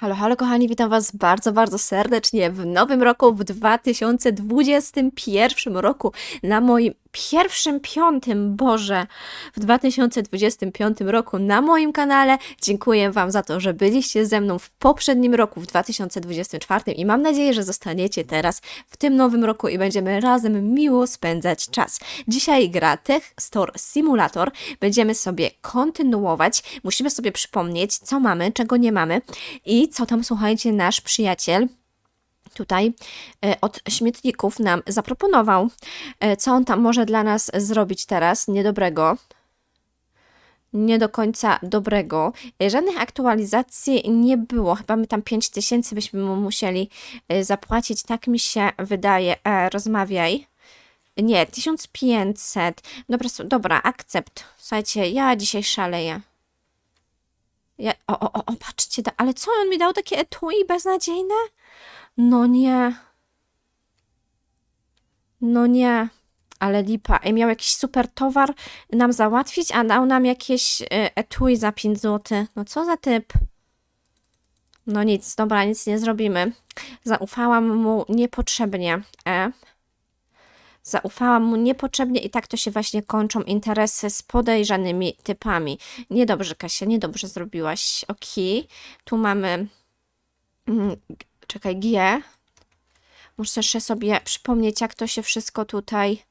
Halo, halo kochani, witam Was bardzo, bardzo serdecznie w nowym roku, w 2021 roku, na moim pierwszym, piątym, Boże, w 2025 roku na moim kanale. Dziękuję Wam za to, że byliście ze mną w poprzednim roku, w 2024 i mam nadzieję, że zostaniecie teraz w tym nowym roku i będziemy razem miło spędzać czas. Dzisiaj gra Tech Store Simulator. Będziemy sobie kontynuować. Musimy sobie przypomnieć, co mamy, czego nie mamy i co tam, słuchajcie, nasz przyjaciel tutaj e, od śmietników nam zaproponował, e, co on tam może dla nas zrobić teraz niedobrego. Nie do końca dobrego. E, Żadnych aktualizacji nie było. Chyba my tam 5000 byśmy mu musieli zapłacić. Tak mi się wydaje. Rozmawiaj. Nie, 1500. Dobra, dobra, akcept. Słuchajcie, ja dzisiaj szaleję. Ja, o, o, o, patrzcie, ale co on mi dał takie etui beznadziejne? No nie. No nie. Ale lipa. Ej, miał jakiś super towar nam załatwić, a dał nam jakieś y, etui za 5 zł. No co za typ? No nic, dobra, nic nie zrobimy. Zaufałam mu niepotrzebnie. E? Zaufałam mu niepotrzebnie i tak to się właśnie kończą interesy z podejrzanymi typami. Niedobrze, Kasia, niedobrze zrobiłaś. Okej. Tu mamy... Czekaj, G. Muszę jeszcze sobie przypomnieć, jak to się wszystko tutaj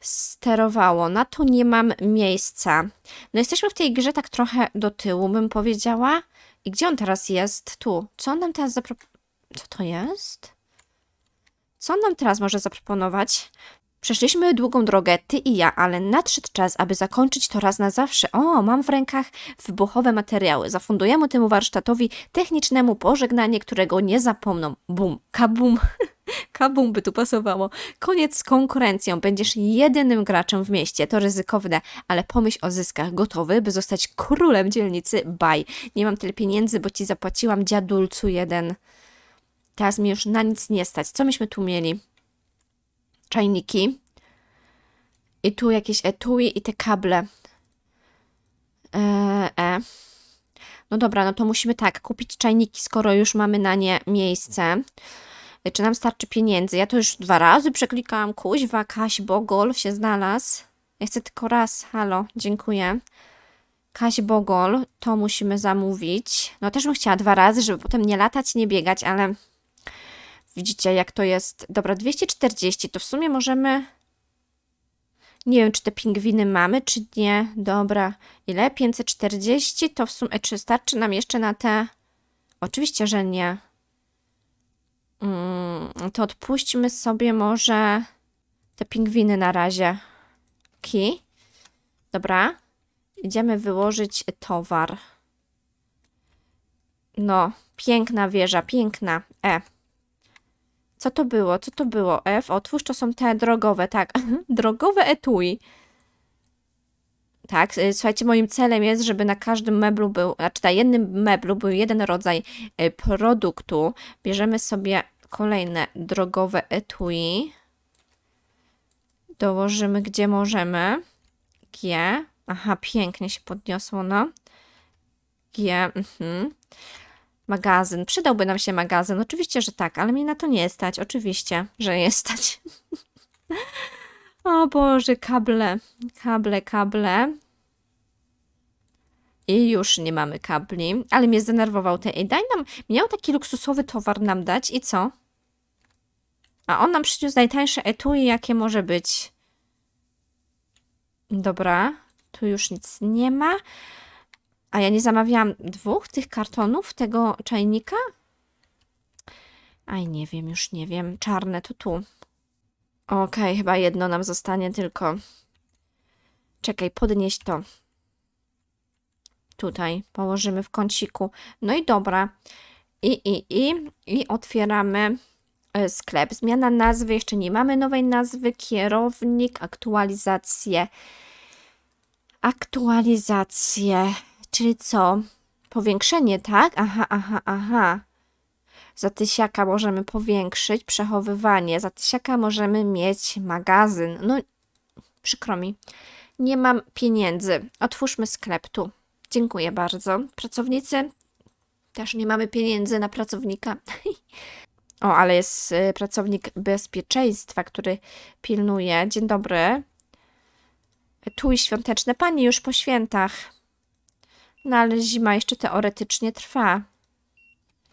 sterowało. Na to nie mam miejsca. No jesteśmy w tej grze tak trochę do tyłu, bym powiedziała. I gdzie on teraz jest? Tu. Co on nam teraz zaproponował? Co to jest? Co on nam teraz może zaproponować? Przeszliśmy długą drogę, ty i ja, ale nadszedł czas, aby zakończyć to raz na zawsze. O, mam w rękach wybuchowe materiały. Zafundujemy temu warsztatowi technicznemu pożegnanie, którego nie zapomną. Bum, kabum. Kabum by tu pasowało. Koniec z konkurencją. Będziesz jedynym graczem w mieście. To ryzykowne, ale pomyśl o zyskach. Gotowy, by zostać królem dzielnicy? Baj. Nie mam tyle pieniędzy, bo ci zapłaciłam dziadulcu jeden. Teraz mi już na nic nie stać. Co myśmy tu mieli? Czajniki. I tu jakieś etui i te kable. E, e. No dobra, no to musimy tak, kupić czajniki, skoro już mamy na nie miejsce. Czy nam starczy pieniędzy? Ja to już dwa razy przeklikałam. Kuźwa, Kaś Bogol się znalazł. Ja chcę tylko raz. Halo, dziękuję. Kaś Bogol, to musimy zamówić. No też bym chciała dwa razy, żeby potem nie latać, nie biegać, ale widzicie jak to jest. Dobra, 240 to w sumie możemy... Nie wiem, czy te pingwiny mamy, czy nie. Dobra, ile? 540 to w sumie... Czy starczy nam jeszcze na te... Oczywiście, że nie. Mm, to odpuśćmy sobie może te pingwiny na razie. Ki. Dobra. Idziemy wyłożyć towar. No, piękna wieża, piękna. E. Co to było? Co to było? F. Otwórz, to są te drogowe, tak. drogowe etui. Tak, y, słuchajcie, moim celem jest, żeby na każdym meblu był, znaczy na jednym meblu był jeden rodzaj y, produktu. Bierzemy sobie kolejne drogowe etui. Dołożymy gdzie możemy. G. Aha, pięknie się podniosło, no. G. Mhm. Magazyn. Przydałby nam się magazyn. Oczywiście, że tak, ale mnie na to nie stać. Oczywiście, że nie stać. o Boże, kable. Kable, kable. I już nie mamy kabli, ale mnie zdenerwował ten. Ej, daj nam, miał taki luksusowy towar nam dać i co? A on nam przyniósł najtańsze etui, jakie może być. Dobra, tu już nic nie ma. A ja nie zamawiałam dwóch tych kartonów tego czajnika? Aj, nie wiem, już nie wiem. Czarne to tu. Okej, chyba jedno nam zostanie tylko. Czekaj, podnieś to. Tutaj położymy w kąciku. No i dobra. I, i, i, i otwieramy e, sklep. Zmiana nazwy, jeszcze nie mamy nowej nazwy. Kierownik, aktualizacje. Aktualizacje. Czyli co? Powiększenie, tak? Aha, aha, aha. Za tysiaka możemy powiększyć przechowywanie. Za tysiaka możemy mieć magazyn. No, przykro mi. Nie mam pieniędzy. Otwórzmy sklep tu. Dziękuję bardzo. Pracownicy Też nie mamy pieniędzy na pracownika. o, ale jest y, pracownik bezpieczeństwa, który pilnuje. Dzień dobry. Tu i świąteczne pani już po świętach. No ale zima jeszcze teoretycznie trwa.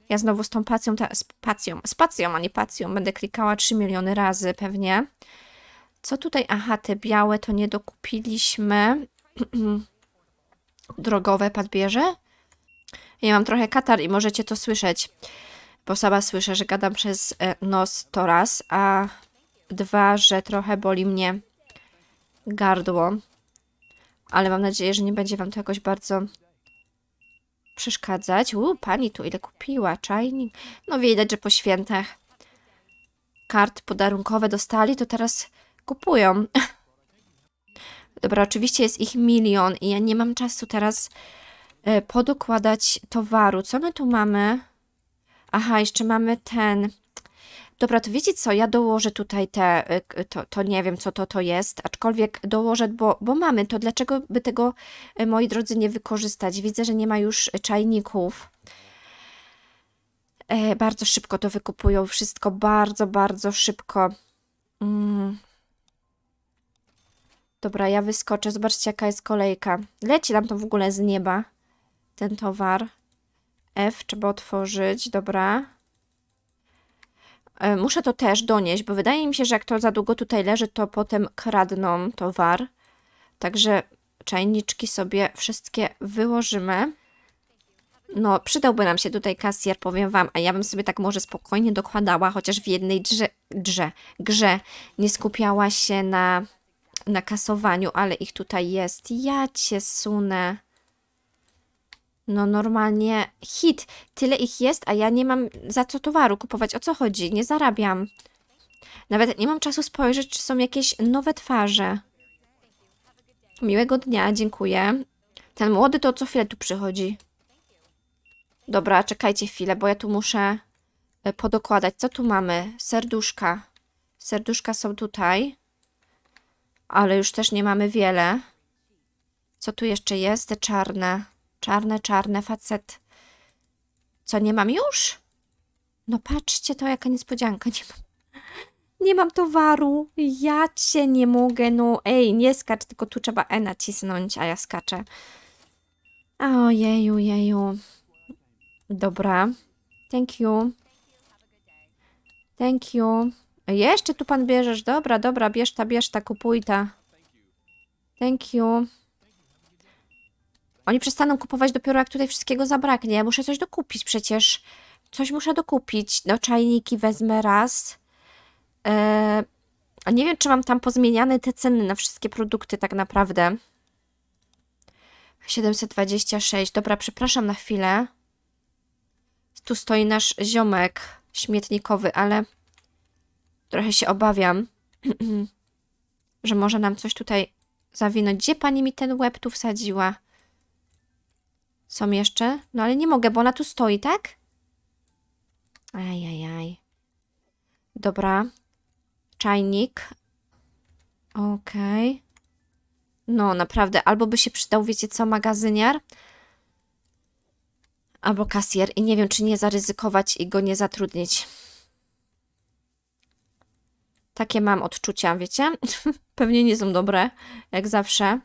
Ja znowu z tą pacją, ta, z pacją, z pacją, a nie pacją, będę klikała 3 miliony razy pewnie. Co tutaj? Aha, te białe to nie dokupiliśmy. Drogowe padbierze? Ja mam trochę katar i możecie to słyszeć, bo sama słyszę, że gadam przez e, nos to raz, a dwa, że trochę boli mnie gardło. Ale mam nadzieję, że nie będzie wam to jakoś bardzo przeszkadzać. U, pani tu ile kupiła, czajnik. No widać, że po świętach kart podarunkowe dostali, to teraz kupują. Dobra, oczywiście jest ich milion i ja nie mam czasu teraz e, podokładać towaru. Co my tu mamy? Aha, jeszcze mamy ten. Dobra, to wiecie co? Ja dołożę tutaj te, k- to, to nie wiem co to to jest, aczkolwiek dołożę, bo, bo mamy to. Dlaczego by tego, e, moi drodzy, nie wykorzystać? Widzę, że nie ma już e, czajników. E, bardzo szybko to wykupują, wszystko bardzo, bardzo szybko. Mm. Dobra, ja wyskoczę. Zobaczcie, jaka jest kolejka. Leci nam to w ogóle z nieba, ten towar. F trzeba otworzyć, dobra. E, Muszę to też donieść, bo wydaje mi się, że jak to za długo tutaj leży, to potem kradną towar. Także czajniczki sobie wszystkie wyłożymy. No, przydałby nam się tutaj kasjer, powiem wam, a ja bym sobie tak może spokojnie dokładała, chociaż w jednej drze, drze, grze nie skupiała się na, na kasowaniu, ale ich tutaj jest. Ja cię sunę. No normalnie hit. Tyle ich jest, a ja nie mam za co towaru kupować. O co chodzi? Nie zarabiam. Nawet nie mam czasu spojrzeć, czy są jakieś nowe twarze. Miłego dnia, dziękuję. Ten młody to co chwilę tu przychodzi. Dobra, czekajcie chwilę, bo ja tu muszę e, podokładać. Co tu mamy? Serduszka. Serduszka są tutaj. Ale już też nie mamy wiele. Co tu jeszcze jest? Te czarne. Czarne, czarne, facet. Co, nie mam już? No patrzcie, to jaka niespodzianka. Nie mam, nie mam towaru. Ja cię nie mogę. No ej, nie skacz, tylko tu trzeba E nacisnąć, a ja skaczę. Ojeju, jeju. Dobra. Thank you. Thank you. Jeszcze tu pan bierzesz. Dobra, dobra, bierz ta, bierz ta, kupuj ta. Thank you. Oni przestaną kupować dopiero jak tutaj wszystkiego zabraknie. Ja muszę coś dokupić przecież. Coś muszę dokupić. No, czajniki wezmę raz. Eee, nie wiem, czy mam tam pozmieniane te ceny na wszystkie produkty tak naprawdę. 726. Dobra, przepraszam na chwilę. Tu stoi nasz ziomek śmietnikowy, ale trochę się obawiam, że może nam coś tutaj zawinąć. Gdzie pani mi ten łeb tu wsadziła? Są jeszcze? No ale nie mogę, bo ona tu stoi, tak? Ajajaj. Dobra. Czajnik. Okej. No, naprawdę, albo by się przydał, wiecie co, magazyniar, albo kasjer i nie wiem, czy nie zaryzykować i go nie zatrudnić. Takie mam odczucia, wiecie? Pewnie nie są dobre, jak zawsze.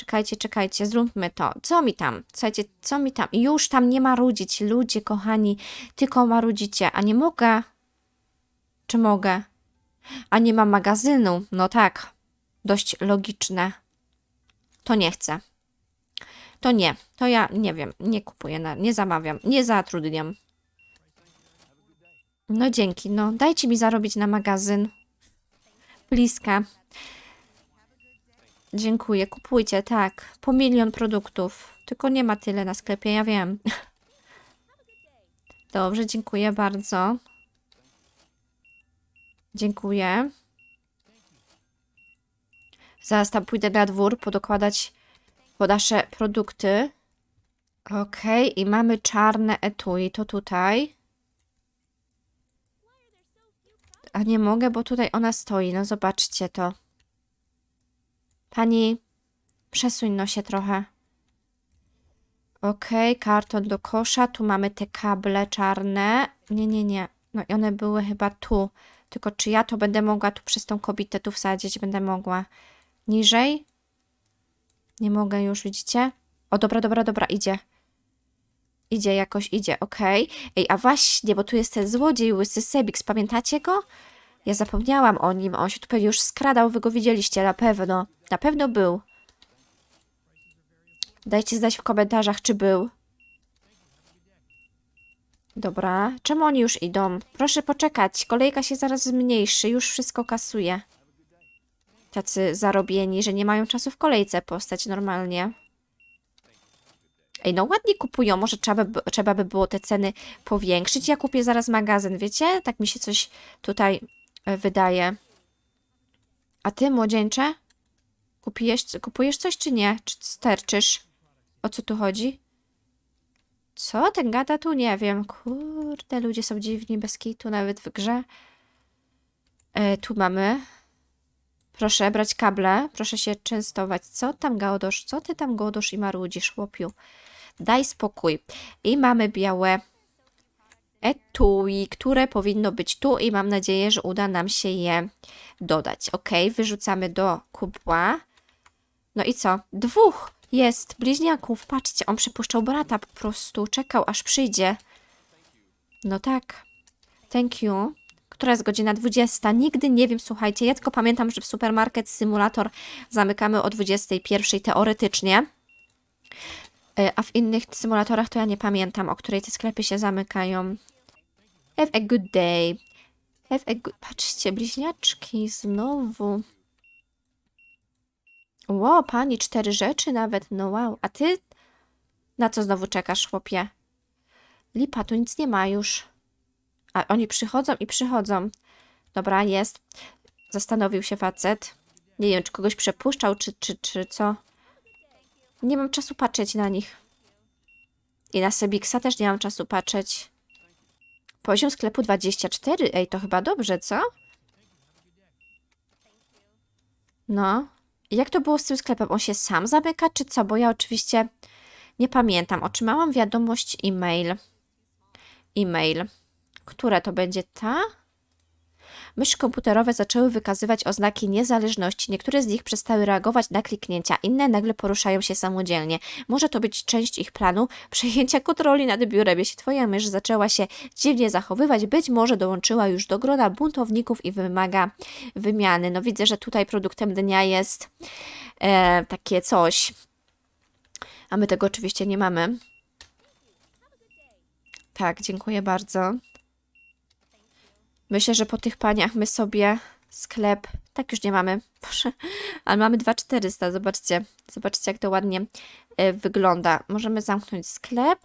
Czekajcie, czekajcie, zróbmy to. Co mi tam? Słuchajcie, co mi tam? Już tam nie marudzić, ludzie kochani, tylko marudzicie, a nie mogę. Czy mogę? A nie mam magazynu. No tak, dość logiczne. To nie chcę. To nie, to ja nie wiem, nie kupuję, na, nie zamawiam, nie zatrudniam. No dzięki, no dajcie mi zarobić na magazyn. Bliska. Dziękuję, kupujcie, tak. Po milion produktów. Tylko nie ma tyle na sklepie, ja wiem. Dobrze, dziękuję bardzo. Dziękuję. Zaraz tam pójdę na dwór podokładać pod nasze produkty. Okej, i mamy czarne etui, to tutaj. A nie mogę, bo tutaj ona stoi, no zobaczcie to. Pani, przesuń no się trochę. Okej, karton do kosza. Tu mamy te kable czarne. Nie, nie, nie. No i one były chyba tu. Tylko czy ja to będę mogła tu przez tą kobietę tu wsadzić? Będę mogła. Niżej? Nie mogę już, widzicie? O, dobra, dobra, dobra, idzie. Idzie jakoś, idzie, okej. Ej, a właśnie, bo tu jest ten złodziej, łysy Sebix, pamiętacie go? Ja zapomniałam o nim, on się tu pewnie już skradał, wy go widzieliście, na pewno. Na pewno był. Dajcie znać w komentarzach, czy był. Dobra, czemu oni już idą? Proszę poczekać, kolejka się zaraz zmniejszy, już wszystko kasuje. Tacy zarobieni, że nie mają czasu w kolejce postać normalnie. Ej, no ładnie kupują, może trzeba by, trzeba by było te ceny powiększyć. Ja kupię zaraz magazyn, wiecie? Tak mi się coś tutaj wydaje. A ty, młodzieńcze? Kupujesz, kupujesz coś czy nie? Czy sterczysz? O co tu chodzi? Co ten gada tu? Nie wiem. Kurde, ludzie są dziwni, bez kitu, nawet w grze. E, tu mamy. Proszę brać kable, proszę się częstować. Co tam gałdosz? Co ty tam godosz i marudzisz, chłopiu? Daj spokój. I mamy białe etui, które powinno być tu i mam nadzieję, że uda nam się je dodać. Ok, wyrzucamy do kubła. No i co? Dwóch jest bliźniaków. Patrzcie, on przypuszczał brata po prostu. Czekał, aż przyjdzie. No tak. Thank you. Która jest godzina 20? Nigdy nie wiem, słuchajcie. Ja tylko pamiętam, że w Supermarket Simulator zamykamy o 21 teoretycznie. E, A w innych symulatorach to ja nie pamiętam, o której te sklepy się zamykają. Have a good day. Have a good... Patrzcie, bliźniaczki, znowu. Ło, pani, cztery rzeczy nawet, no wow. A ty na co znowu czekasz, chłopie? Lipa, tu nic nie ma już. A oni przychodzą i przychodzą. Dobra, jest. Zastanowił się facet. Nie wiem, czy kogoś przepuszczał, czy, czy, czy co. Nie mam czasu patrzeć na nich. I na Sebiksa też nie mam czasu patrzeć. Poziom sklepu 24. Ej, to chyba dobrze, co? No. I Jak to było z tym sklepem? On się sam zamyka, czy co? Bo ja oczywiście nie pamiętam. Otrzymałam wiadomość e-mail. E-mail. Które to będzie ta? Myszy komputerowe zaczęły wykazywać oznaki niezależności. Niektóre z nich przestały reagować na kliknięcia, inne nagle poruszają się samodzielnie. Może to być część ich planu przejęcia kontroli nad biurem. Jeśli twoja mysz zaczęła się dziwnie zachowywać, być może dołączyła już do grona buntowników i wymaga wymiany. No widzę, że tutaj produktem dnia jest e, takie coś. A my tego oczywiście nie mamy. Tak, dziękuję bardzo. Myślę, że po tych paniach my sobie sklep. Tak już nie mamy. Boże, ale mamy 2400. Zobaczcie. Zobaczcie, jak to ładnie e, wygląda. Możemy zamknąć sklep.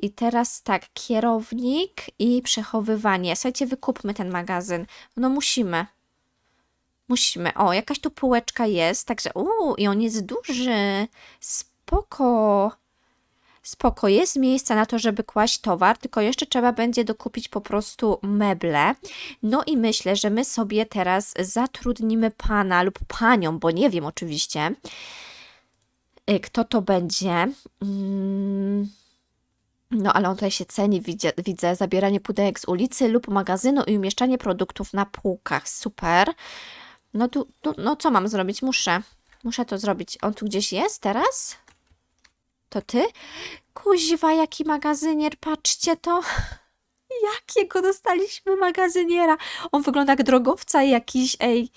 I teraz tak, kierownik i przechowywanie. Słuchajcie, wykupmy ten magazyn. No musimy. Musimy. O, jakaś tu półeczka jest. Także, uuu, i on jest duży. Spoko. Spoko, jest miejsce na to, żeby kłaść towar, tylko jeszcze trzeba będzie dokupić po prostu meble. No i myślę, że my sobie teraz zatrudnimy pana lub panią, bo nie wiem oczywiście, y, kto to będzie. Mm. No, ale on tutaj się ceni, widzę, widzę zabieranie pudełek z ulicy lub magazynu i umieszczanie produktów na półkach. Super. No tu, tu, no co mam zrobić? Muszę. Muszę to zrobić. On tu gdzieś jest teraz? To ty? Kuźwa, jaki magazynier, patrzcie to. Jakiego dostaliśmy magazyniera? On wygląda jak drogowca jakiś, ej.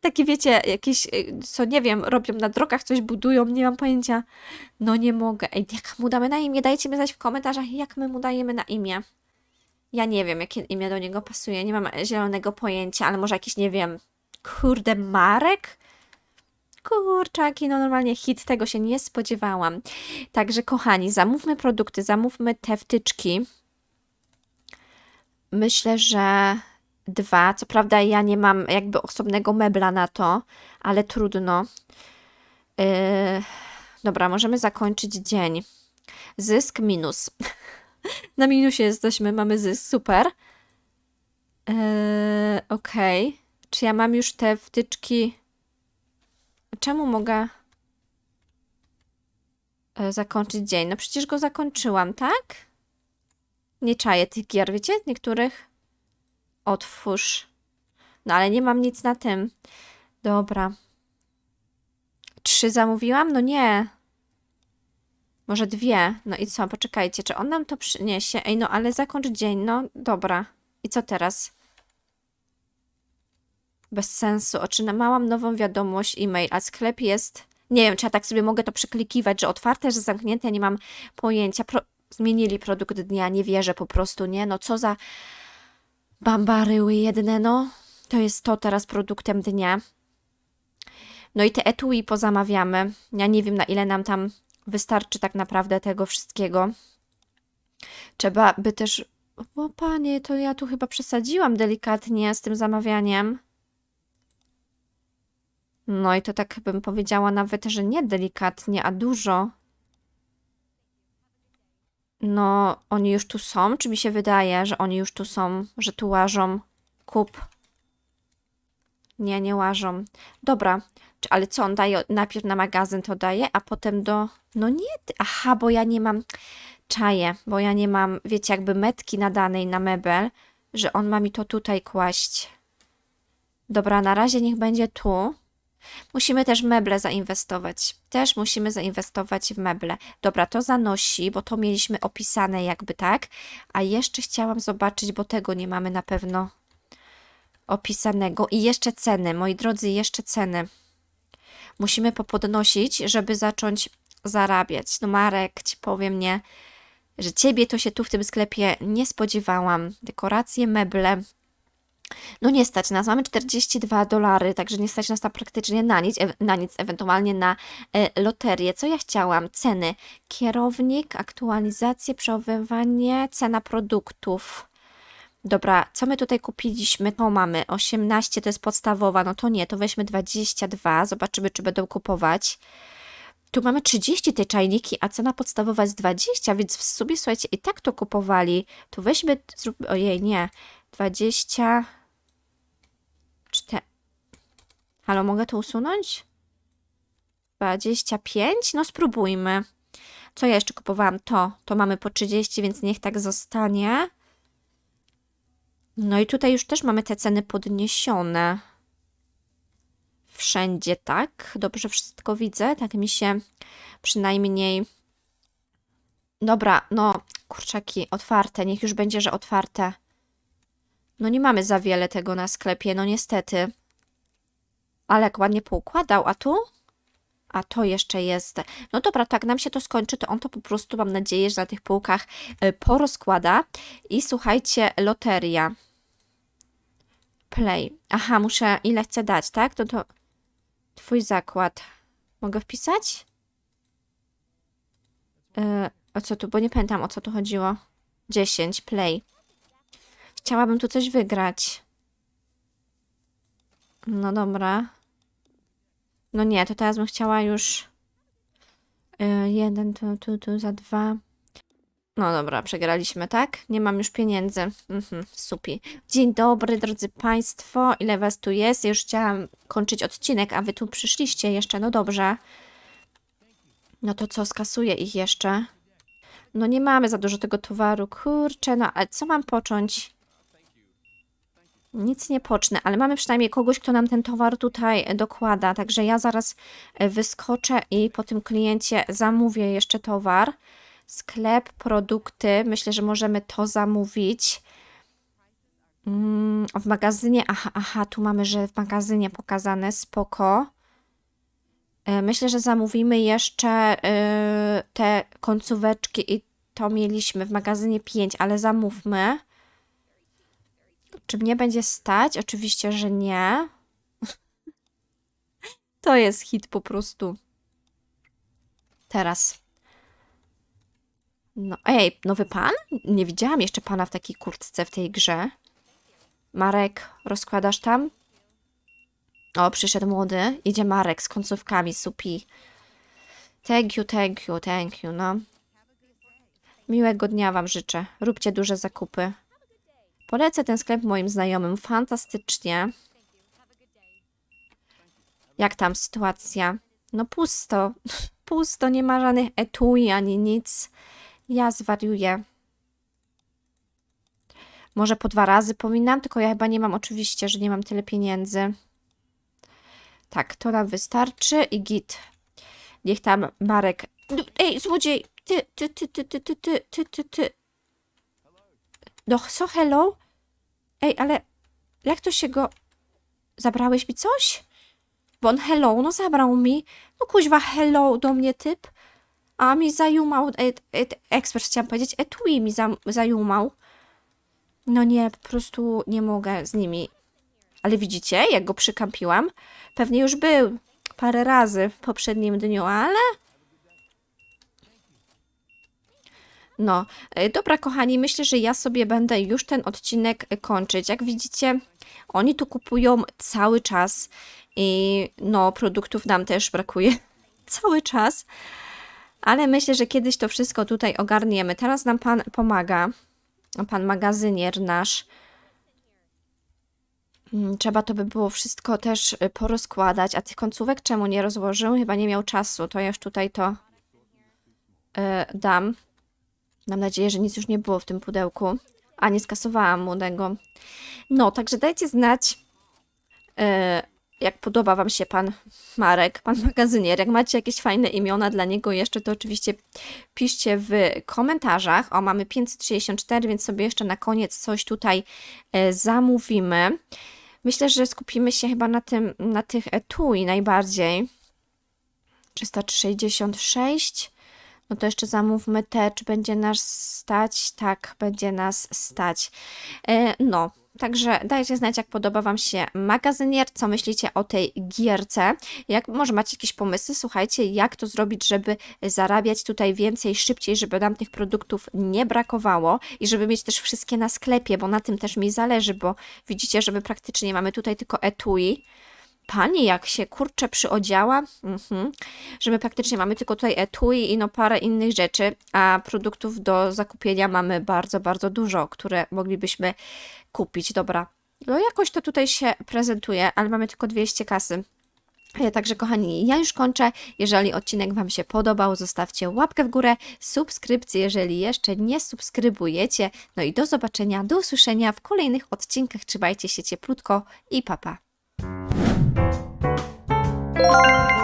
Takie wiecie, jakieś, y, co nie wiem, robią na drogach, coś budują, nie mam pojęcia. No nie mogę. Ej, jak mu damy na imię? Dajcie mi znać w komentarzach, jak my mu dajemy na imię. Ja nie wiem, jakie imię do niego pasuje, nie mam zielonego pojęcia, ale może jakiś, nie wiem, kurde, Marek? Kurczaki, no normalnie hit, tego się nie spodziewałam. Także kochani, zamówmy produkty, zamówmy te wtyczki. Myślę, że dwa. Co prawda ja nie mam jakby osobnego mebla na to, ale trudno. Yy, dobra, możemy zakończyć dzień. Zysk minus. Na minusie jesteśmy, mamy zysk, super. Yy, Okej. Czy ja mam już te wtyczki? Czemu mogę. e, zakończyć dzień. No przecież go zakończyłam, tak? Nie czaję tych gier, wiecie? Niektórych. Otwórz. No ale nie mam nic na tym. Dobra. Trzy zamówiłam? No nie. Może dwie. No i co? Poczekajcie, czy on nam to przyniesie? Ej, no ale zakończ dzień. No dobra. I co teraz? Bez sensu. Otrzymałam nową wiadomość e-mail, a sklep jest... Nie wiem, czy ja tak sobie mogę to przeklikiwać, że otwarte, że zamknięte, nie mam pojęcia. Pro... Zmienili produkt dnia, nie wierzę po prostu, nie? No co za bambaryły jedne, no. To jest to teraz produktem dnia. No i te etui pozamawiamy. Ja nie wiem, na ile nam tam wystarczy tak naprawdę tego wszystkiego. Trzeba by też... O panie, to ja tu chyba przesadziłam delikatnie z tym zamawianiem. No i to tak bym powiedziała nawet, że nie delikatnie, a dużo. No, oni już tu są? Czy mi się wydaje, że oni już tu są, że tu łażą? Kup. Nie, nie łażą. Dobra, ale co on daje? Najpierw na magazyn to daje, a potem do. No nie, aha, bo ja nie mam. Czaję, bo ja nie mam, wiecie, jakby metki nadanej na mebel, że on ma mi to tutaj kłaść. Dobra, na razie niech będzie tu. Musimy też meble zainwestować. Też musimy zainwestować w meble. Dobra, to zanosi, bo to mieliśmy opisane jakby tak. A jeszcze chciałam zobaczyć, bo tego nie mamy na pewno opisanego. I jeszcze ceny, moi drodzy, jeszcze ceny. Musimy popodnosić, żeby zacząć zarabiać. No Marek, ci powiem nie, że ciebie to się tu w tym sklepie nie spodziewałam. Dekoracje, meble, no nie stać nas, mamy 42 dolary, także nie stać nas na praktycznie na nic, na nic, ewentualnie na e, loterię. Co ja chciałam? Ceny. Kierownik, aktualizacje, przechowywanie, cena produktów. Dobra, co my tutaj kupiliśmy? To mamy 18, to jest podstawowa, no to nie, to weźmy 22, zobaczymy, czy będą kupować. Tu mamy 30 te czajniki, a cena podstawowa jest 20, więc w sumie, słuchajcie, i tak to kupowali. Tu weźmy, ojej, nie, 20... Halo, mogę to usunąć? 25? No spróbujmy. Co ja jeszcze kupowałam? To. To mamy po 30, więc niech tak zostanie. No i tutaj już też mamy te ceny podniesione. Wszędzie, tak? Dobrze wszystko widzę. Tak mi się przynajmniej... Dobra, no kurczaki, otwarte. Niech już będzie, że otwarte. No nie mamy za wiele tego na sklepie, no niestety. Ale jak ładnie poukładał, a tu? A to jeszcze jest. No dobra, tak nam się to skończy, to on to po prostu, mam nadzieję, że na tych półkach y, porozkłada. I słuchajcie, loteria. Play. Aha, muszę, ile chcę dać, tak? To to twój zakład. Mogę wpisać? Y, o co tu, bo nie pamiętam o co tu chodziło. 10, play. Chciałabym tu coś wygrać. No dobra. No nie, to teraz bym chciała już. y, jeden, tu, tu, tu, za dwa. No dobra, przegraliśmy, tak? Nie mam już pieniędzy. Mhm, supi. Dzień dobry, drodzy Państwo. Ile Was tu jest? Już chciałam kończyć odcinek, a Wy tu przyszliście jeszcze. No dobrze. No to co, skasuję ich jeszcze? No nie mamy za dużo tego towaru. Kurczę, no ale co mam począć? Nic nie pocznę, ale mamy przynajmniej kogoś, kto nam ten towar tutaj dokłada. Także ja zaraz e, wyskoczę i po tym kliencie zamówię jeszcze towar. Sklep, produkty. Myślę, że możemy to zamówić. Mm, w magazynie. Aha, aha, tu mamy, że w magazynie pokazane. Spoko. E, Myślę, że zamówimy jeszcze e, te końcóweczki i to mieliśmy w magazynie 5, ale zamówmy. Czy mnie będzie stać? Oczywiście, że nie. To jest hit po prostu. Teraz. No, ej, nowy pan? Nie widziałam jeszcze pana w takiej kurtce w tej grze. Marek, rozkładasz tam? O, przyszedł młody. Idzie Marek z końcówkami, supi. Thank you, thank you, thank you, no. Miłego dnia wam życzę. Róbcie duże zakupy. Polecę ten sklep moim znajomym. Fantastycznie. Jak tam sytuacja? No pusto. pusto, nie ma żadnych etui ani nic. Ja zwariuję. Może po dwa razy powinnam, tylko ja chyba nie mam oczywiście, że nie mam tyle pieniędzy. Tak, to nam wystarczy i git. Niech tam Marek... Ej, złodziej! Ty, ty, ty, ty, ty, ty, ty, ty, ty, ty. No, co, hello? Ej, ale jak to się go... Zabrałeś mi coś? Bo on hello, no zabrał mi. No kuźwa, hello do mnie typ. A mi zajumał, e, e, ekspert chciałam powiedzieć, etui mi za, zajumał. No nie, po prostu nie mogę z nimi. Ale widzicie, jak go przykampiłam? Pewnie już był parę razy w poprzednim dniu, ale... No, e, dobra kochani, myślę, że ja sobie będę już ten odcinek e, kończyć. Jak widzicie, oni tu kupują cały czas i no, produktów nam też brakuje cały czas. Ale myślę, że kiedyś to wszystko tutaj ogarniemy. Teraz nam pan pomaga, pan magazynier nasz. Mm, Trzeba to by było wszystko też y, porozkładać. A tych końcówek czemu nie rozłożył? Chyba nie miał czasu. To ja już tutaj to y, dam. Mam nadzieję, że nic już nie było w tym pudełku. A nie skasowałam mu tego. No, także dajcie znać, y, jak podoba Wam się pan Marek, pan magazynier. Jak macie jakieś fajne imiona dla niego jeszcze, to oczywiście piszcie w komentarzach. O, mamy 564, więc sobie jeszcze na koniec coś tutaj e, zamówimy. Myślę, że skupimy się chyba na tym, na tych etui najbardziej. 366. No to jeszcze zamówmy te, czy będzie nas stać? Tak, będzie nas stać. E, no, także dajcie znać, jak podoba Wam się magazynier, co myślicie o tej gierce. Jak może macie jakieś pomysły, słuchajcie, jak to zrobić, żeby zarabiać tutaj więcej, szybciej, żeby nam tych produktów nie brakowało i żeby mieć też wszystkie na sklepie, bo na tym też mi zależy, bo widzicie, że my praktycznie mamy tutaj tylko etui. Pani jak się kurczę przyodziała, mhm. że my praktycznie mamy tylko tutaj etui i no parę innych rzeczy, a produktów do zakupienia mamy bardzo, bardzo dużo, które moglibyśmy kupić. Dobra, no jakoś to tutaj się prezentuje, ale mamy tylko 200 kasy. E, Także kochani, ja już kończę. Jeżeli odcinek Wam się podobał, zostawcie łapkę w górę, subskrypcję, jeżeli jeszcze nie subskrybujecie. No i do zobaczenia, do usłyszenia w kolejnych odcinkach. Trzymajcie się cieplutko i papa. Pa. Música